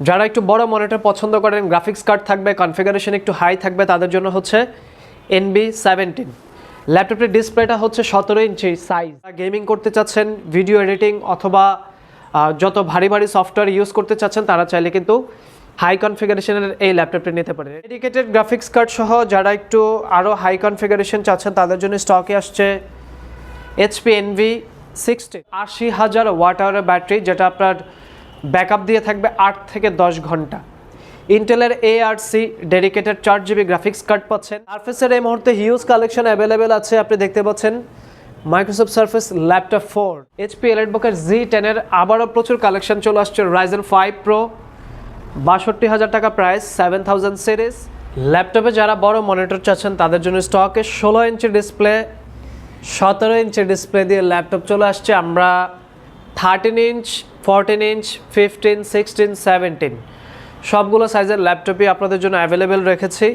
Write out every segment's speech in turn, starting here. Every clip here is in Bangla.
যারা একটু বড় মনিটর পছন্দ করেন গ্রাফিক্স কার্ড থাকবে কনফিগারেশন একটু হাই থাকবে, তাদের জন্য হচ্ছে এনবি সেভেন্টিন ল্যাপটপটির ডিসপ্লেটা হচ্ছে সতেরো ইঞ্চি সাইজ গেমিং করতে চাচ্ছেন ভিডিও এডিটিং অথবা যত ভারী ভারী সফটওয়্যার ইউজ করতে চাচ্ছেন, তারা চাইলে কিন্তু হাই কনফিগারেশনের এই ল্যাপটপটি নিতে পারেন। ডেডিকেটেড গ্রাফিক্স কার্ড সহ যারা একটু আরও হাই কনফিগারেশন চাচ্ছেন, তাদের জন্য স্টকে আসছে এইচপি এনভি সিক্সটি আশি হাজার ওয়াট আওয়ারের ব্যাটারি যেটা আপনার ব্যাকআপ দিয়ে থাকবে আট থেকে দশ ঘণ্টা। ইন্টেলের এ আর সি ডেডিকেটেড চার জিবি গ্রাফিক্স কার্ড পাচ্ছেন। সার্ফেসের এই মুহূর্তে হিউজ কালেকশন অ্যাভেলেবেল আছে, আপনি দেখতে পাচ্ছেন Microsoft Surface laptop four HP এলেটবুকের G টেনের আবারও প্রচুর কালেকশন চলে আসছে রাইজেন ফাইভ প্রো বাষট্টি হাজার টাকা প্রাইস সেভেন থাউজেন্ড সিরিজ ল্যাপটপে যারা বড় মনিটর চাচ্ছেন, তাদের জন্য স্টকে ষোলো ইঞ্চি ডিসপ্লে সতেরো ইঞ্চি ডিসপ্লে দিয়ে ল্যাপটপ চলে আসছে। আমরা thirteen inch fourteen inch fifteen sixteen seventeen সবগুলো সাইজের ল্যাপটপই আপনাদের জন্য অ্যাভেলেবেল রেখেছি।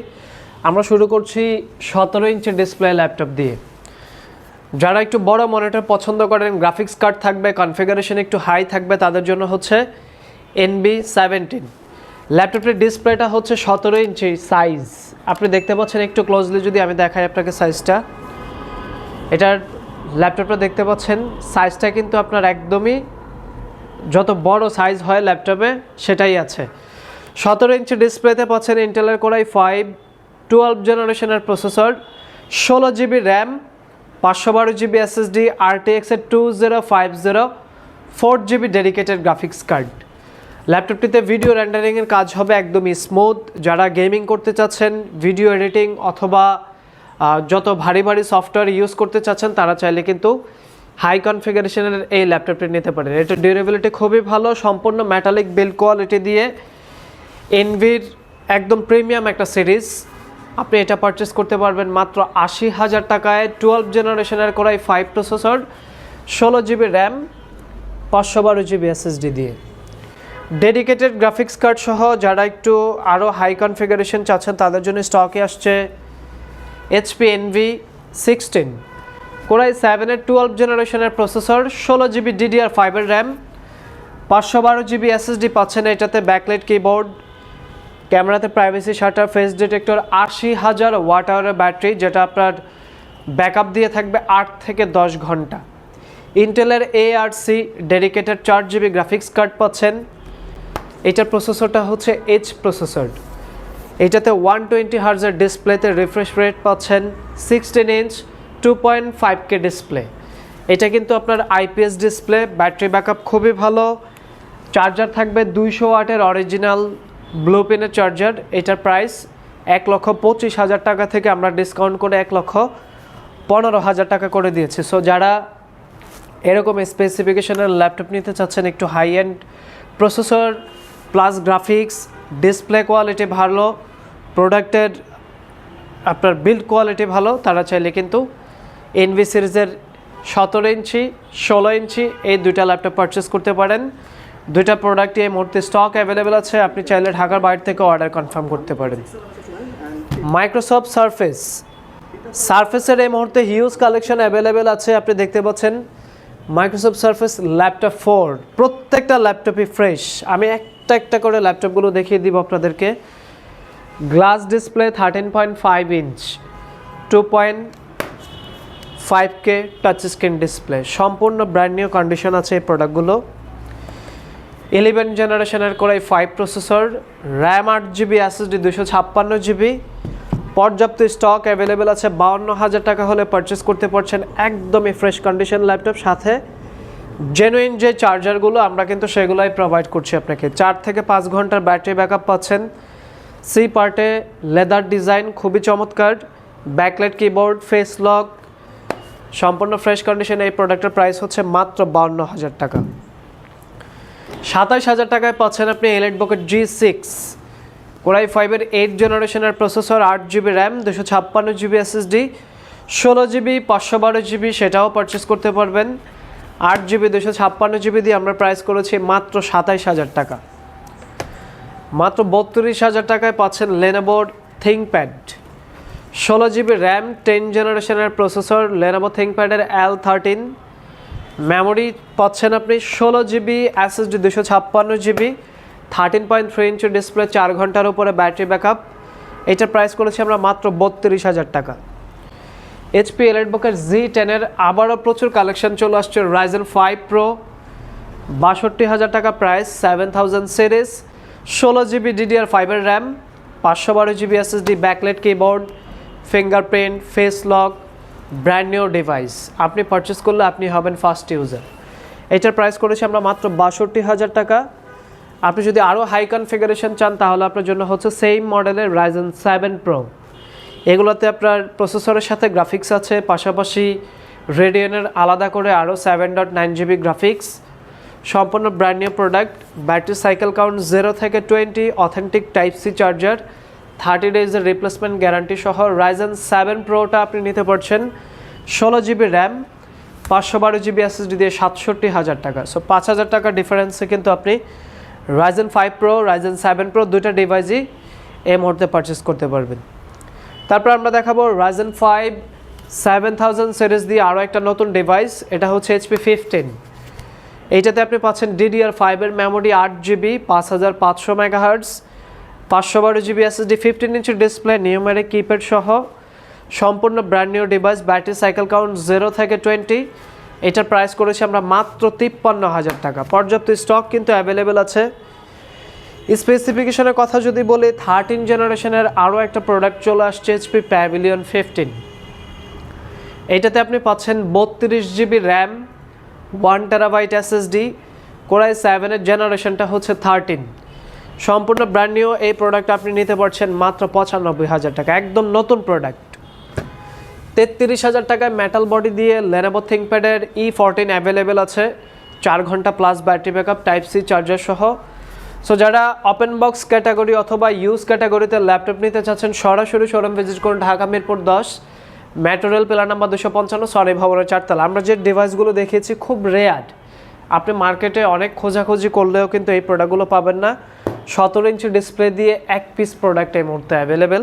আমরা শুরু করছি সতেরো ইঞ্চি ডিসপ্লে ল্যাপটপ দিয়ে। যারা একটু বড় মনিটর পছন্দ করেন গ্রাফিক্স কার্ড থাকবে কনফিগারেশন একটু হাই থাকবে, তাদের জন্য হচ্ছে এনবি সেভেন্টিন ল্যাপটপের ডিসপ্লেটা হচ্ছে সতেরো ইঞ্চি সাইজ আপনি দেখতে পাচ্ছেন একটু ক্লোজলি যদি আমি দেখাই আপনাকে সাইজটা এটার ল্যাপটপটা দেখতে পাচ্ছেন সাইজটা কিন্তু আপনার একদমই যত বড় সাইজ হয় ল্যাপটপে সেটাই আছে। সতেরো ইঞ্চি ডিসপ্লেতে পাচ্ছেন ইন্টেলের কোরাই ফাইভ টুয়েলভ জেনারেশনের প্রসেসর ষোলো জিবি র্যাম পাঁচশো বারো GB SSD আরটিএক্সের two zero five zero four GB dedicated graphics card ল্যাপটপটিতে video রেন্ডারিংয়ের কাজ হবে একদমই স্মুথ যারা গেমিং করতে চাচ্ছেন ভিডিও এডিটিং অথবা যত ভারী ভারী সফটওয়্যার ইউজ করতে চাচ্ছেন, তারা চাইলে কিন্তু হাই কনফিগারেশনের এই ল্যাপটপটি নিতে পারেন। এটা ডিউরেবিলিটি খুবই ভালো, সম্পূর্ণ মেটালিক বিল্ড কোয়ালিটি দিয়ে এনভির একদম প্রিমিয়াম একটা সিরিজ আপনি এটা পারচেস করতে পারবেন মাত্র আশি হাজার টাকায়। টুয়েলভ জেনারেশনের করাই ফাইভ প্রসেসর ষোলো জিবি র্যাম পাঁচশো বারো জিবি এসএসডি দিয়ে। ডেডিকেটেড গ্রাফিক্স কার্ড সহ যারা একটু আরও হাই কনফিগারেশন চাচ্ছেন, তাদের জন্য স্টকে আসছে HP ENVY sixteen core i সেভেনের টুয়েলভ জেনারেশনের প্রসেসর ষোলো জিবি ডিডিআর ফাইভের র্যাম পাঁচশো বারো জিবি এসএসডি পাচ্ছেন এটাতে ব্যাকলাইট কিবোর্ড ক্যামেরাতে প্রাইভেসি শাটার ফেস ডিটেক্টর আশি হাজার ওয়াট আওয়ারের ব্যাটারি যেটা আপনার ব্যাকআপ দিয়ে থাকবে আট থেকে দশ ঘণ্টা। ইন্টেলের এ আর সি ডেডিকেটেড চার জিবি গ্রাফিক্স কার্ড পাচ্ছেন। এটার প্রসেসরটা হচ্ছে এইচ প্রসেসর এটাতে ওয়ান টোয়েন্টি হার্জের ডিসপ্লেতে রিফ্রেশ রেট পাচ্ছেন sixteen inch two point five K display এটা কিন্তু আপনার আইপিএস ডিসপ্লে ব্যাটারি ব্যাকআপ খুবই ভালো। চার্জার থাকবে দুইশো ওয়াটের অরিজিনাল ব্লু পেনের চার্জার এটার প্রাইস এক লক্ষ পঁচিশ হাজার টাকা থেকে আমরা ডিসকাউন্ট করে এক লক্ষ পনেরো হাজার টাকা করে দিয়েছি। সো যারা এরকম স্পেসিফিকেশনের ল্যাপটপ নিতে চাচ্ছেন, একটু high end processor plus graphics display quality ভালো প্রোডাক্টের আপনার বিল্ড কোয়ালিটি ভালো, তারা চাইলে কিন্তু এনভি সিরিজের সতেরো ইঞ্চি, ষোলো ইঞ্চি, এই দুইটা ল্যাপটপ পারচেস করতে পারেন। দুইটা প্রোডাক্টই এই মুহূর্তে স্টক অ্যাভেলেবেল আছে, আপনি চাইলে ঢাকার বাইরে থেকে অর্ডার কনফার্ম করতে পারেন। মাইক্রোসফট সারফেস সারফেসের এই মুহূর্তে হিউজ কালেকশন অ্যাভেলেবেল আছে, আপনি দেখতে পাচ্ছেন। মাইক্রোসফট সারফেস ল্যাপটপ ফোর প্রত্যেকটা ল্যাপটপই ফ্রেশ আমি একটা একটা করে ল্যাপটপগুলো দেখিয়ে দিব আপনাদেরকে। Glass display thirteen point five inch two point five K touch screen display সম্পূর্ণ ব্র্যান্ড নিউ কন্ডিশন আছে এই প্রোডাক্টগুলো ইলেভেন জেনারেশনের করে ফাইভ প্রসেসর র্যাম আট জিবি এসএসডি দুশো ছাপ্পান্ন জিবি পর্যাপ্ত স্টক অ্যাভেলেবেল আছে, বাউন্ন হাজার টাকা হলে পারচেস করতে পারছেন একদমই ফ্রেশ কন্ডিশন ল্যাপটপ সাথে। জেনুইন যে চার্জারগুলো আমরা কিন্তু সেগুলোই প্রোভাইড করছি আপনাকে। চার থেকে পাঁচ ঘণ্টার ব্যাটারি ব্যাকআপ পাচ্ছেন। সি পার্টে লেদার ডিজাইন খুবই চমৎকার। ব্যাকলাইট কিবোর্ড ফেস লক সম্পূর্ণ ফ্রেশ কন্ডিশনে এই প্রোডাক্টের প্রাইস হচ্ছে মাত্র বাউন্ন হাজার টাকা। সাতাশ হাজার টাকায় পাচ্ছেন আপনি elite book G six core i ফাইভের এইট জেনারেশনের প্রসেসর আট জিবি র্যাম দুশো ছাপ্পান্ন জিবি এসএসডি ষোলো জিবি পাঁচশো বারো জিবি সেটাও পারচেস করতে পারবেন। আট জিবি দুশো ছাপ্পান্ন জিবি দিয়ে আমরা প্রাইস করেছি মাত্র সাতাইশ হাজার টাকা। মাত্র বত্রিশ হাজার টাকায় পাচ্ছেন লেনোভোর থিঙ্কপ্যাড ষোলো জিবি র্যাম টেন জেনারেশনের প্রসেসর লেনোভো থিঙ্কপ্যাডের এল থার্টিন মেমোরি পাচ্ছেন আপনি ষোলো জিবি এসএসডি দুশো ছাপ্পান্ন GB thirteen point three inch display চার ঘণ্টার উপরে ব্যাটারি ব্যাকআপ এটার প্রাইস করেছি আমরা মাত্র বত্রিশ হাজার টাকা। এইচপি এলাইট বুকের জি টেনের আবারও প্রচুর কালেকশন চলে আসছে রাইজেন ফাইভ প্রো বাষট্টি হাজার টাকা প্রাইস সেভেন থাউজেন্ড সিরিজ ষোলো জিবি ডিডিআর ফাইভের র্যাম, পাঁচশো বারো GB SSD backlit keyboard fingerprint face lock brand new device আপনি পারচেস করলে আপনি হবেন ফার্স্ট ইউজার এটার প্রাইস করেছি আমরা মাত্র বাষট্টি হাজার টাকা। আপনি যদি আরও হাই কনফিগারেশন চান, তাহলে আপনার জন্য হচ্ছে সেম মডেলের রাইজেন সেভেন প্রো এগুলোতে আপনার প্রসেসরের সাথে গ্রাফিক্স আছে, পাশাপাশি রেডিয়নের আলাদা করে আরও seven dot nine GB graphics সম্পূর্ণ brand new product battery cycle count zero থেকে twenty authentic type C charger thirty ডেজের replacement guarantee সহ রাইজেন সেভেন প্রোটা আপনি নিতে পারছেন। ষোলো জিবি র্যাম পাঁচশো বারো জিবি এসএসডি দিয়ে সাতষট্টি হাজার টাকা। সো পাঁচ হাজার টাকা ডিফারেন্সে কিন্তু আপনি Ryzen five pro Ryzen seven pro দুইটা ডিভাইসই এই মুহূর্তে পারচেস করতে পারবেন। তারপর আমরা দেখাবো Ryzen five seven thousand series দিয়ে আরও একটা নতুন ডিভাইস এটা হচ্ছে এইচপি ফিফটিন এইটাতে আপনি পাচ্ছেন ডিডিআর ফাইভের মেমোরি আট জিবি পাঁচ হাজার পাঁচশো মেগাহার্টস পাঁচশো বারো GB SSD fifteen inch display numeric keypad সহ সম্পূর্ণ brand new device battery cycle count zero থেকে টোয়েন্টি এটার প্রাইস করেছি আমরা মাত্র তিপ্পান্ন হাজার টাকা। পর্যাপ্ত স্টক কিন্তু অ্যাভেলেবেল আছে। স্পেসিফিকেশনের কথা যদি বলি থার্টিন জেনারেশনের আরও একটা প্রোডাক্ট চলে আসছে এইচপি প্যাভিলিয়ন ফিফটিন এটাতে আপনি পাচ্ছেন বত্রিশ GB RAM one terabyte SSD Core i সেভেনের জেনারেশনটা হচ্ছে থার্টিন সম্পূর্ণ ব্র্যান্ড নিউ এই প্রোডাক্ট আপনি নিতে পারছেন মাত্র পঁচানব্বই হাজার টাকা। একদম নতুন প্রোডাক্ট তেত্রিশ হাজার টাকায় মেটাল বডি দিয়ে লেনোভো থিঙ্কপ্যাডের ই ফোরটিন অ্যাভেলেবেল আছে। চার ঘণ্টা plus battery backup type C charger সহ। সো যারা ওপেন বক্স ক্যাটাগরি অথবা ইউজ ক্যাটাগরিতে ল্যাপটপ নিতে চাচ্ছেন, সরাসরি শোরুম ভিজিট করুন ঢাকা মিরপুর দশ। ম্যাটেরিয়াল পিলার নাম্বার দুশো পঞ্চান্ন সরি ভবনের চারতলা। আমরা যে ডিভাইসগুলো দেখিয়েছি খুব রেয়ার আপনি মার্কেটে অনেক খোঁজাখুঁজি করলেও কিন্তু এই প্রোডাক্টগুলো পাবেন না। সতেরো ইঞ্চি ডিসপ্লে দিয়ে এক পিস প্রোডাক্ট এই মুহূর্তে অ্যাভেলেবেল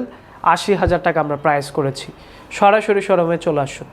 আশি হাজার টাকা আমরা প্রাইস করেছি। সরাসরি শোরুমে চলে আসুন।